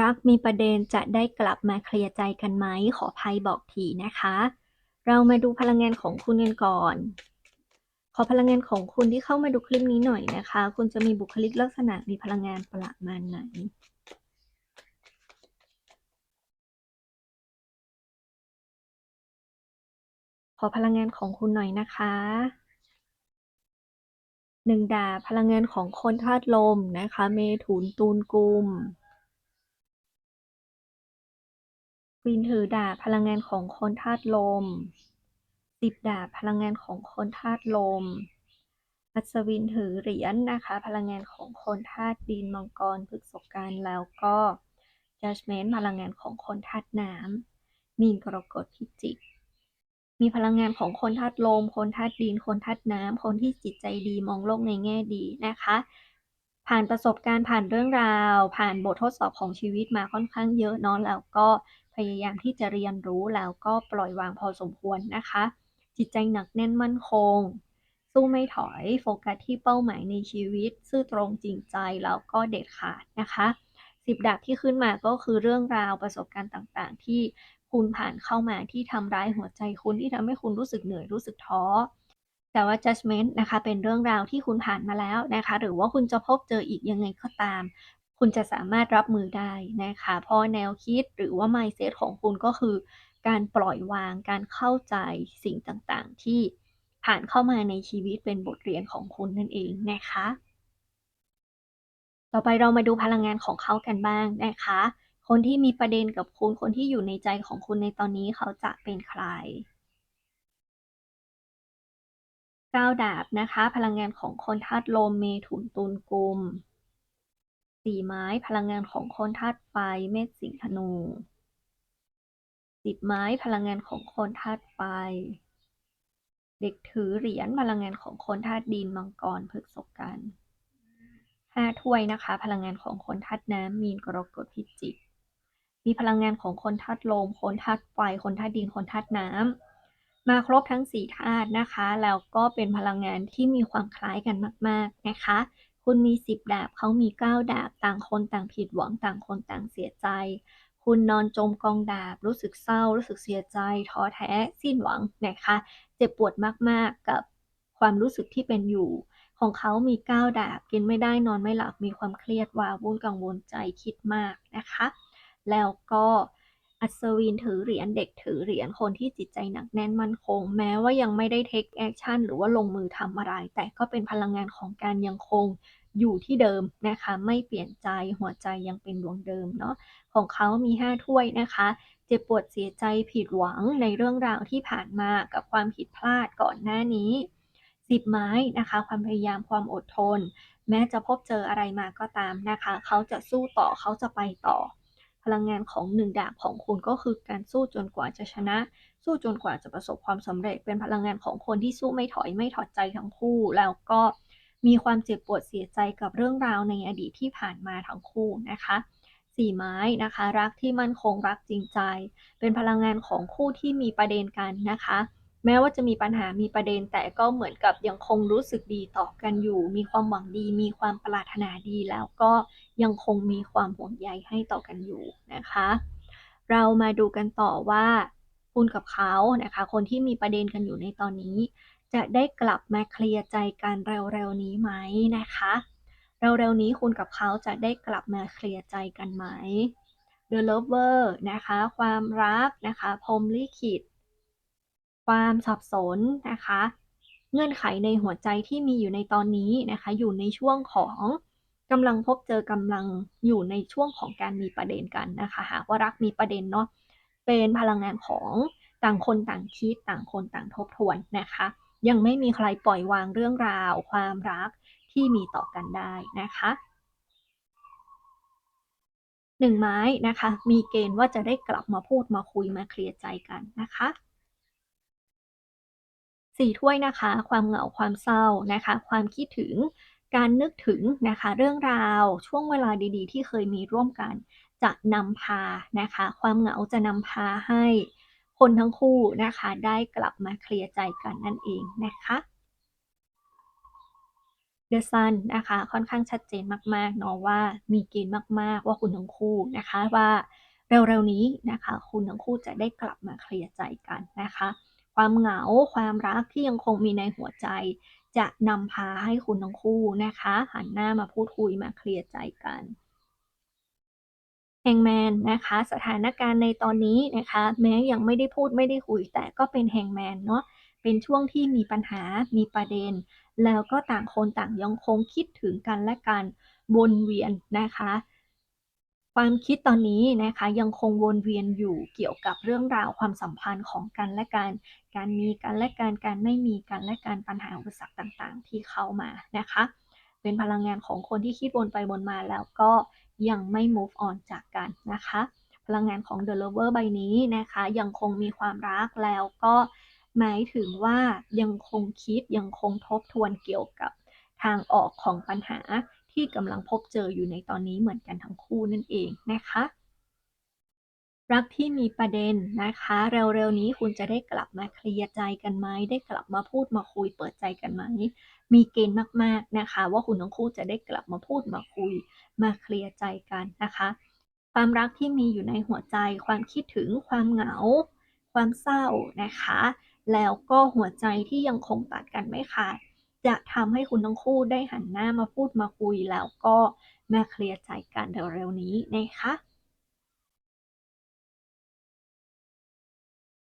รักมีประเด็นจะได้กลับมาเคลียร์ใจกันไหม ขอไพ่บอกทีนะคะ เรามาดูพลังงานของคุณกันก่อน ขอพลังงานของคุณที่เข้ามาดูคลิปนี้หน่อยนะคะ คุณจะมีบุคลิกลักษณะมีพลังงานประมาณไหนขอพลังงานของคุณหน่อยนะคะหนึ่งดาพลังงานของคนธาตุลมนะคะ เมถุนตูนกุม วีนถือดาบพลังงานของคนธาตุลมสิบดาบพลังงานของคนธาตุลม อัศวินถือเหรียญนะคะ พลังงานของคนธาตุดินมังกรพฤษภกันแล้วก็ judgment พลังงานของคนธาตุน้ำมีนกรกฎพิจิก มีพลังงานของคนธาตุลม คนธาตุดิน คนธาตุน้ำคนที่จิตใจดีมองโลกในแง่ดีนะคะ ผ่านประสบการณ์ผ่านเรื่องราว ผ่านบททดสอบของชีวิตมาค่อนข้างเยอะเนาะแล้วก็พยายามที่จะเรียนรู้แล้วก็ปล่อยวางพอสมควรนะคะ จิตใจหนักแน่นมั่นคง สู้ไม่ถอยโฟกัสที่เป้าหมายในชีวิต ซื่อตรงจริงใจแล้วก็เด็ดขาดนะคะสิบดาบที่ขึ้นมาก็คือเรื่องราวประสบการณ์ต่างๆ ที่คุณผ่านเข้ามาที่ทำร้ายหัวใจคุณที่ทำให้คุณรู้สึกเหนื่อยรู้สึกท้อ แต่ว่า judgment นะคะ เป็นเรื่องราวที่คุณผ่านมาแล้วนะคะ หรือว่าคุณจะพบเจออีกยังไงก็ตาม คุณจะสามารถรับมือได้นะคะ เพราะแนวคิดหรือว่า mindset ของคุณก็คือ การปล่อยวาง การเข้าใจสิ่งต่างๆ ที่ผ่านเข้ามาในชีวิตเป็นบทเรียนของคุณนั่นเองนะคะ ต่อไปเรามาดูพลังงานของเขากันบ้างนะคะ คนที่มีประเด็นกับคุณ คนที่อยู่ในใจของคุณในตอนนี้เขาจะเป็นใคร ก้าวดาบนะคะ พลังงานของคนธาตุลมเมถุนตุลกุมสี่ไม้พลังงานของคนธาตุไฟเมษสิงห์ธนูสิบไม้พลังงานของคนธาตุไฟ เด็กถือเหรียญพลังงานของคนธาตุดินมังกรพฤกษกันห้าถ้วยนะคะ พลังงานของคนธาตุน้ำมีนกรกฎพิจิกมีพลังงานของคนธาตุลมคนธาตุไฟคนธาตุดินคนธาตุน้ำ มาครบทั้งสี่ธาตุนะคะ แล้วก็เป็นพลังงานที่มีความคล้ายกันมาก ๆ นะคะ คุณมีสิบดาบเขามีเก้าดาบ ต่างคนต่างผิดหวังต่างคนต่างเสียใจ คุณนอนจมกองดาบ รู้สึกเศร้า รู้สึกเสียใจ ท้อแท้ สิ้นหวังนะคะ เจ็บปวดมาก ๆ กับความรู้สึกที่เป็นอยู่ ของเขามีก้าวดาบ กินไม่ได้นอนไม่หลับ มีความเครียดว้าวุ่นกังวลใจคิดมากนะคะ แล้วก็ อัศวินถือเหรียญเด็กถือเหรียญคนที่จิตใจหนักแน่นมั่นคง แม้ว่ายังไม่ได้เทคแอคชั่นหรือว่าลงมือทำอะไร แต่ก็เป็นพลังงานของการยังคงอยู่ที่เดิมนะคะ ไม่เปลี่ยนใจหัวใจยังเป็นดวงเดิมเนาะของเขามี 5 ถ้วยนะคะ เจ็บปวดเสียใจผิดหวังในเรื่องราวที่ผ่านมากับความผิดพลาดก่อนหน้านี้สิบไม้นะคะ ความพยายามความอดทน แม้จะพบเจออะไรมาก็ตามนะคะ เขาจะสู้ต่อเขาจะไปต่อ ลังงานของหนึ่งดาบของคุณก็คือการสู้จนกว่าจะชนะ สู้จนกว่าจะประสบความสำเร็จ เป็นพลังงานของคนที่สู้ไม่ถอยไม่ถอดใจทั้งคู่ แล้วก็มีความเจ็บปวดเสียใจกับเรื่องราวในอดีตที่ผ่านมาทั้งคู่นะคะสี่ไม้นะคะ รักที่มั่นคงรักจริงใจ เป็นพลังงานของคู่ที่มีประเด็นกันนะคะ แม้ว่าจะมีปัญหามีประเด็นแต่ก็เหมือนกับยังคงรู้สึกดีต่อกันอยู่ มีความหวังดี มีความปรารถนาดีแล้วก็ยังคงมีความห่วงใยให้ต่อกันอยู่นะคะ เรามาดูกันต่อว่า คุณกับเขานะคะ คนที่มีประเด็นกันอยู่ในตอนนี้ จะได้กลับมาเคลียร์ใจกันเร็วๆนี้ไหมนะคะเร็วๆนี้คุณกับเขาจะได้กลับมาเคลียร์ใจกันไหม The Lover นะคะ ความรักนะคะพรมลิขิต ความสับสนนะคะ เงื่อนไขในหัวใจที่มีอยู่ในตอนนี้นะคะ อยู่ในช่วงของกำลังพบเจอกำลังอยู่ในช่วงของการมีประเด็นกันนะคะหากว่ารักมีประเด็นเนาะเป็นพลังงานของต่างคนต่างคิดต่างคนต่างทบทวนนะคะ ยังไม่มีใครปล่อยวางเรื่องราว ความรักที่มีต่อกันได้นะคะหนึ่งไม้นะคะ มีเกณฑ์ว่าจะได้กลับมาพูดมาคุยมาเคลียร์ใจกันนะคะ สี่ถ้วยนะคะ ความเหงาความเศร้านะคะ ความคิดถึงการนึกถึงนะคะ เรื่องราวช่วงเวลาดีๆ ที่เคยมีร่วมกัน จะนำพานะคะ ความเหงาจะนำพาให้คนทั้งคู่นะคะ ได้กลับมาเคลียร์ใจกันนั่นเองนะคะ The Sun นะคะค่อนข้างชัดเจนมากๆเนาะว่ามีเกณฑ์มาก ๆ ว่าคุณทั้งคู่นะคะว่าเร็วๆนี้นะคะ คุณทั้งคู่จะได้กลับมาเคลียร์ใจกันนะคะ ความเหงา ความรักที่ยังคงมีในหัวใจ จะนำพาให้คุณทั้งคู่นะคะ หันหน้ามาพูดคุยมาเคลียร์ใจกันแฮงแมนนะคะสถานการณ์ในตอนนี้นะคะแม้ยังไม่ได้พูดไม่ได้คุย แต่ก็เป็นแฮงแมนเนาะเป็นช่วงที่มีปัญหามีประเด็น แล้วก็ต่างคนต่างยังคงคิดถึงกันและกันวนเวียนนะคะ ความคิดตอนนี้นะคะยังคงวนเวียนอยู่เกี่ยวกับเรื่องราวความสัมพันธ์ของกันและกัน การมีกันและกัน การไม่มีกันและกัน ปัญหาอุปสรรคต่างๆ ที่เข้ามานะคะ เป็นพลังงานของคนที่คิดวนไปวนมาแล้วก็ยังไม่ move on จากกันนะคะ พลังงานของ The Lover ใบนี้นะคะยังคงมีความรักแล้วก็หมายถึงว่ายังคงคิดยังคงทบทวนเกี่ยวกับทางออกของปัญหา ที่กำลังพบเจออยู่ในตอนนี้เหมือนกันทั้งคู่นั่นเองนะคะ รักที่มีประเด็นนะคะ เร็วๆนี้คุณจะได้กลับมาเคลียร์ใจกันไหมได้กลับมาพูดมาคุยเปิดใจกันไหมมีเกณฑ์มากๆนะคะ ว่าคุณทั้งคู่จะได้กลับมาพูดมาคุย มาเคลียร์ใจกันนะคะ ความรักที่มีอยู่ในหัวใจ ความคิดถึงความเหงา ความเศร้านะคะ แล้วก็หัวใจที่ยังคงตัดกันไม่ขาด จะทำให้คุณทั้งคู่ได้หันหน้ามาพูดมาคุยแล้วก็มาเคลียร์ใจกันเร็วๆนี้นะคะ